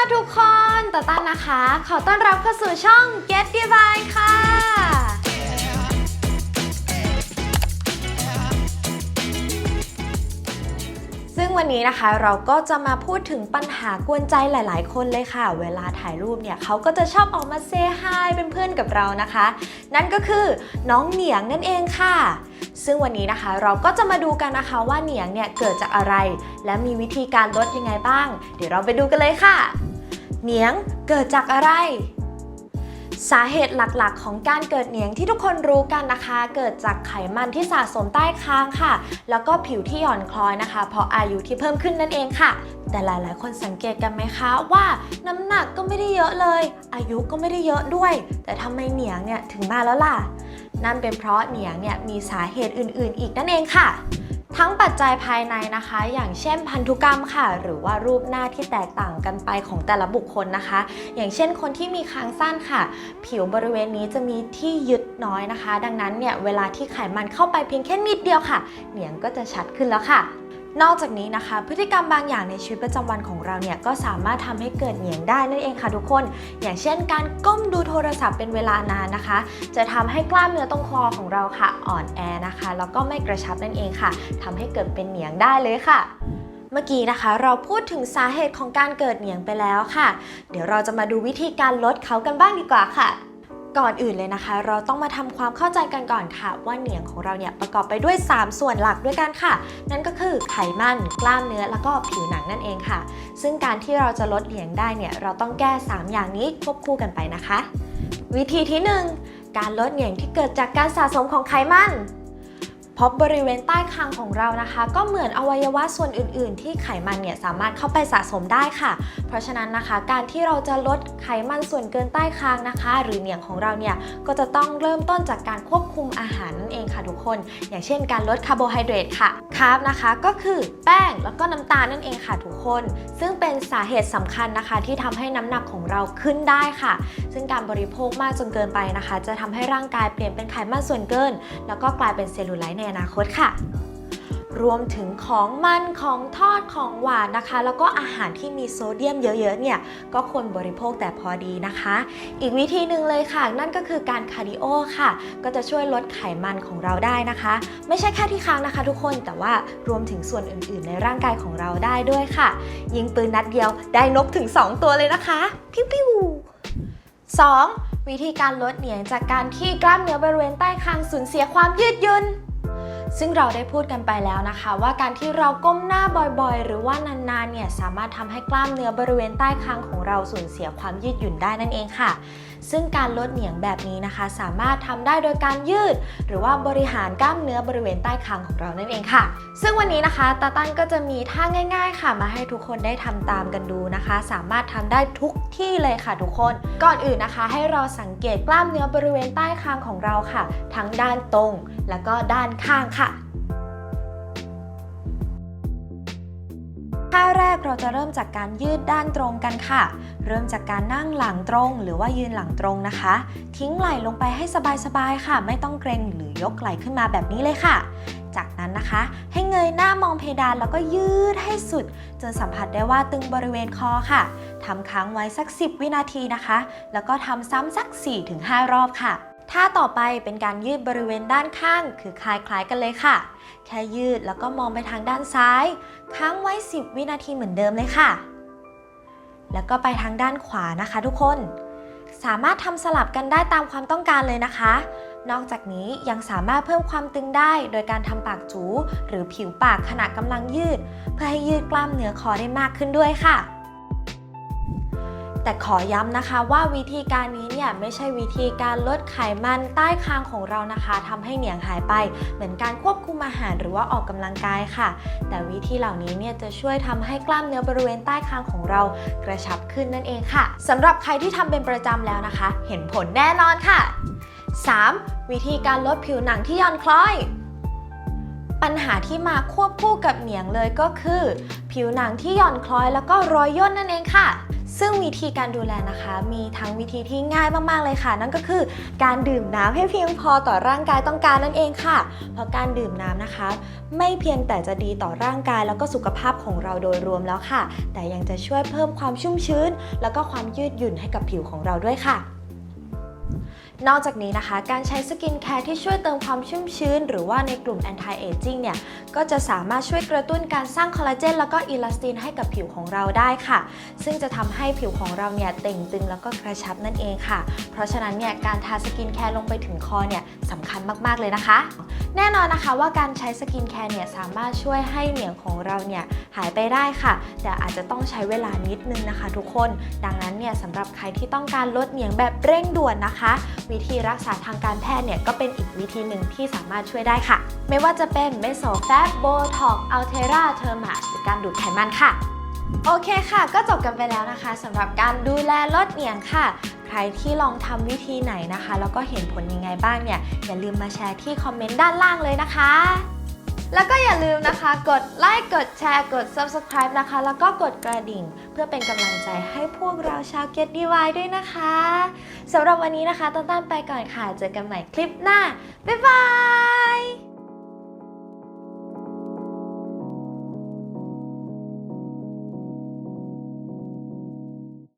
ค่ะทุกคนต่อต้านนะคะ ขอต้อนรับเข้าสู่ช่อง Get Divine ค่ะ ซึ่งวันนี้นะคะเราก็จะมาพูดถึงปัญหากวนใจหลาย ๆ คนเลยค่ะ เวลาถ่ายรูปเนี่ยเขาก็จะชอบออกมาเซฮายเป็นเพื่อนกับเรานะคะ นั่นก็คือน้องเหนียงนั่นเองค่ะ ซึ่งวันนี้นะคะเราก็จะมาดูกันนะคะว่าเหนียงเนี่ยเกิดจากอะไร และมีวิธีการลดยังไงบ้าง เดี๋ยวเราไปดูกันเลยค่ะ เหนียงเกิดจากอะไรสาเหตุหลักๆ ของการเกิดเหนียงที่ทุกคนรู้กันนะคะ เกิดจากไขมันที่สะสมใต้คางค่ะ แล้วก็ผิวที่หย่อนคล้อยนะคะ เพราะอายุที่เพิ่มขึ้นนั่นเองค่ะ แต่หลายๆ คนสังเกตกันไหมคะว่าน้ำหนักก็ไม่ได้เยอะเลย อายุก็ไม่ได้เยอะด้วย แต่ทำไมเหนียงเนี่ยถึงมาแล้วล่ะ นั่นเป็นเพราะเหนียงเนี่ยมีสาเหตุอื่นๆ อีกนั่นเองค่ะ ทั้งปัจจัยภายในนะคะ อย่างเช่นพันธุกรรมค่ะ หรือว่ารูปหน้าที่แตกต่างกันไปของแต่ละบุคคลนะคะ อย่างเช่นคนที่มีคางสั้นค่ะ ผิวบริเวณนี้จะมีที่ยึดน้อยนะคะ ดังนั้นเนี่ยเวลาที่ไขมันเข้าไปเพียงแค่นิดเดียวค่ะ เหนียงก็จะชัดขึ้นแล้วค่ะ นอกจากนี้นะคะ พฤติกรรมบางอย่างในชีวิตประจำวันของเราเนี่ยก็สามารถทำให้เกิดเหนียงได้นั่นเองค่ะทุกคน อย่างเช่น การก้มดูโทรศัพท์เป็นเวลานานนะคะ จะทำให้กล้ามเนื้อตรงคอของเราค่ะ อ่อนแอนะคะ แล้วก็ไม่กระชับนั่นเองค่ะทำให้เกิดเป็นเหนียงได้เลยค่ะเมื่อกี้นะคะ เราพูดถึงสาเหตุของการเกิดเหนียงไปแล้วค่ะ เดี๋ยวเราจะมาดูวิธีการลดเขากันบ้างดีกว่าค่ะ ก่อนอื่นเลยนะคะ เราต้องมาทำความเข้าใจกันก่อนค่ะ ว่าเหนียงของเราเนี่ยประกอบไปด้วย 3 ส่วนหลักด้วยกันค่ะ นั่นก็คือไขมันกล้ามเนื้อแล้วก็ผิวหนังนั่นเองค่ะ ซึ่งการที่เราจะลดเหนียงได้เนี่ยเราต้องแก้ 3 อย่างนี้ควบคู่กันไปนะคะ วิธีที่ 1 การลดเหนียงที่เกิดจากการสะสมของไขมัน เพราะบริเวณใต้คางของเรานะคะ ก็เหมือนอวัยวะส่วนอื่น ๆ ที่ไขมันเนี่ยสามารถเข้าไปสะสมได้ค่ะ เพราะฉะนั้นนะคะ การที่เราจะลดไขมันส่วนเกินใต้คางนะคะ หรือเหนียงของเราเนี่ยก็จะต้องเริ่มต้นจากการควบคุมอาหารนั่นเองค่ะทุกคน อย่างเช่น การลดคาร์โบไฮเดรตค่ะคาร์บนะคะก็คือแป้งแล้วก็น้ำตาลนั่นเองค่ะทุกคน ซึ่งเป็นสาเหตุสำคัญนะคะ ที่ทำให้น้ำหนักของเราขึ้นได้ค่ะ ซึ่งการบริโภคมากจนเกินไปนะคะ จะทำให้ร่างกายเปลี่ยนเป็นไขมันส่วนเกิน แล้วก็กลายเป็นเซลลูไลท์ในอนาคตค่ะ รวมถึงของมันของทอดของหวานนะคะ แล้วก็อาหารที่มีโซเดียมเยอะๆเนี่ยก็ควรบริโภคแต่พอดีนะคะ อีกวิธีหนึ่งเลยค่ะ นั่นก็คือการคาร์ดิโอค่ะ ก็จะช่วยลดไขมันของเราได้นะคะ ไม่ใช่แค่ที่ค้างนะคะทุกคนแต่ว่ารวมถึงส่วนอื่น ๆ ในร่างกายของเราได้ด้วยค่ะ ยิงปืนนัดเดียวได้นกถึง 2 ตัวเลยนะคะพิ้วพิว 2. วิธีการลดเหนียงจากการที่กล้ามเนื้อบริเวณใต้คางสูญเสียความยืดหยุ่น ซึ่งเราได้พูดกันไปแล้วนะคะ ว่าการที่เราก้มหน้าบ่อยๆ หรือว่านานๆเนี่ยสามารถทำให้กล้ามเนื้อบริเวณใต้คางของเราสูญเสียความยืดหยุ่นได้นั่นเองค่ะ ซึ่งการลดเหนียงแบบนี้นะคะ สามารถทำได้โดยการยืด หรือว่าบริหารกล้ามเนื้อบริเวณใต้คางของเรานั่นเองค่ะ ซึ่งวันนี้นะคะตาตั้นก็จะมีท่าง่าย ๆ ค่ะ มาให้ทุกคนได้ทำตามกันดูนะคะ สามารถทำได้ทุกที่เลยค่ะทุกคน ก่อนอื่นนะคะ ให้เราสังเกตกล้ามเนื้อบริเวณใต้คางของเราค่ะ ทั้งด้านตรง แล้วก็ด้านข้างค่ะท่าแรกเราจะเริ่มจากการยืดด้านตรงกันค่ะ เริ่มจากการนั่งหลังตรงหรือว่ายืนหลังตรงนะคะ ทิ้งไหล่ลงไปให้สบายๆค่ะ ไม่ต้องเกรงหรือยกไหล่ขึ้นมาแบบนี้เลยค่ะ จากนั้นนะคะ ให้เงยหน้ามองเพดานแล้วก็ยืดให้สุด จนสัมผัสได้ว่าตึงบริเวณคอค่ะทำค้างไว้สัก 10 วินาทีนะคะ แล้วก็ทำซ้ำสัก 4-5 รอบค่ะ ท่าต่อไปเป็นการยืดบริเวณด้านข้าง คือคลายคลายกันเลยค่ะ แค่ยืดแล้วก็มองไปทางด้านซ้าย ค้างไว้ 10 วินาทีเหมือนเดิมเลยค่ะ แล้วก็ไปทางด้านขวานะคะทุกคน สามารถทำสลับกันได้ตามความต้องการเลยนะคะ นอกจากนี้ยังสามารถเพิ่มความตึงได้โดยการทำปากจู หรือผิวปากขณะกำลังยืด เพื่อให้ยืดกล้ามเนื้อคอได้มากขึ้นด้วยค่ะ แต่ขอย้ำนะคะว่าวิธีการนี้เนี่ยไม่ใช่วิธีการลดไขมันใต้คางของเรานะคะทำให้เหนียงหายไป เหมือนการควบคุมอาหารหรือว่าออกกำลังกายค่ะ แต่วิธีเหล่านี้เนี่ยจะช่วยทำให้กล้ามเนื้อบริเวณใต้คางของเรากระชับขึ้นนั่นเองค่ะสำหรับใครที่ทำเป็นประจำแล้วนะคะ เห็นผลแน่นอนค่ะ 3. วิธีการลดผิวหนังที่หย่อนคล้อย ปัญหาที่มาควบคู่กับเหนียงเลยก็คือ ผิวหนังที่หย่อนคล้อยแล้วก็รอยย่นนั่นเองค่ะ ซึ่งวิธีการดูแลนะคะ มีทั้งวิธีที่ง่ายมากๆเลยค่ะ นั่นก็คือการดื่มน้ำให้เพียงพอต่อร่างกายต้องการนั่นเองค่ะ เพราะการดื่มน้ำนะคะ ไม่เพียงแต่จะดีต่อร่างกายแล้วก็สุขภาพของเราโดยรวมแล้วค่ะ แต่ยังจะช่วยเพิ่มความชุ่มชื้น แล้วก็ความยืดหยุ่นให้กับผิวของเราด้วยค่ะ นอกจากนี้นะคะ การใช้สกินแคร์ที่ช่วยเติมความชุ่มชื้น หรือว่าในกลุ่ม anti aging เนี่ย ก็จะสามารถช่วยกระตุ้นการสร้างคอลลาเจนแล้วก็อิลาสตินให้กับผิวของเราได้ค่ะ ซึ่งจะทำให้ผิวของเราเนี่ยเต่งตึงแล้วก็กระชับนั่นเองค่ะ เพราะฉะนั้นเนี่ยการทาสกินแคร์ลงไปถึงคอเนี่ยสำคัญมากๆเลยนะคะ แน่นอนนะคะว่าการใช้สกินแคร์เนี่ยสามารถช่วยให้เหนียงของเราเนี่ยหายไปได้ค่ะ แต่อาจจะต้องใช้เวลานิดนึงนะคะ ทุกคน ดังนั้นเนี่ยสำหรับใครที่ต้องการลดเหนียงแบบเร่งด่วนนะคะวิธีรักษาทางการแพทย์เนี่ยก็เป็นอีกวิธีหนึ่งที่สามารถช่วยได้ค่ะ ไม่ว่าจะเป็นเมโซแฟบโบท็อกอัลเทราเทอร์มาหรือการดูดไขมันค่ะ โอเคค่ะ ก็จบกันไปแล้วนะคะสำหรับการดูแลลดเหนียงค่ะ ใครที่ลองทำวิธีไหนนะคะ แล้วก็เห็นผลยังไงบ้างเนี่ยอย่าลืมมาแชร์ที่คอมเมนต์ด้านล่างเลยนะคะ แล้วก็อย่าลืมนะคะ กดไลค์กดแชร์กด Subscribe นะคะ แล้วก็กดกระดิ่ง เพื่อเป็นกำลังใจให้พวกเราชาว Get DIY ด้วยนะคะสำหรับวันนี้นะคะต้นต้นไปก่อนค่ะ เจอกันใหม่คลิปหน้า บ๊ายบาย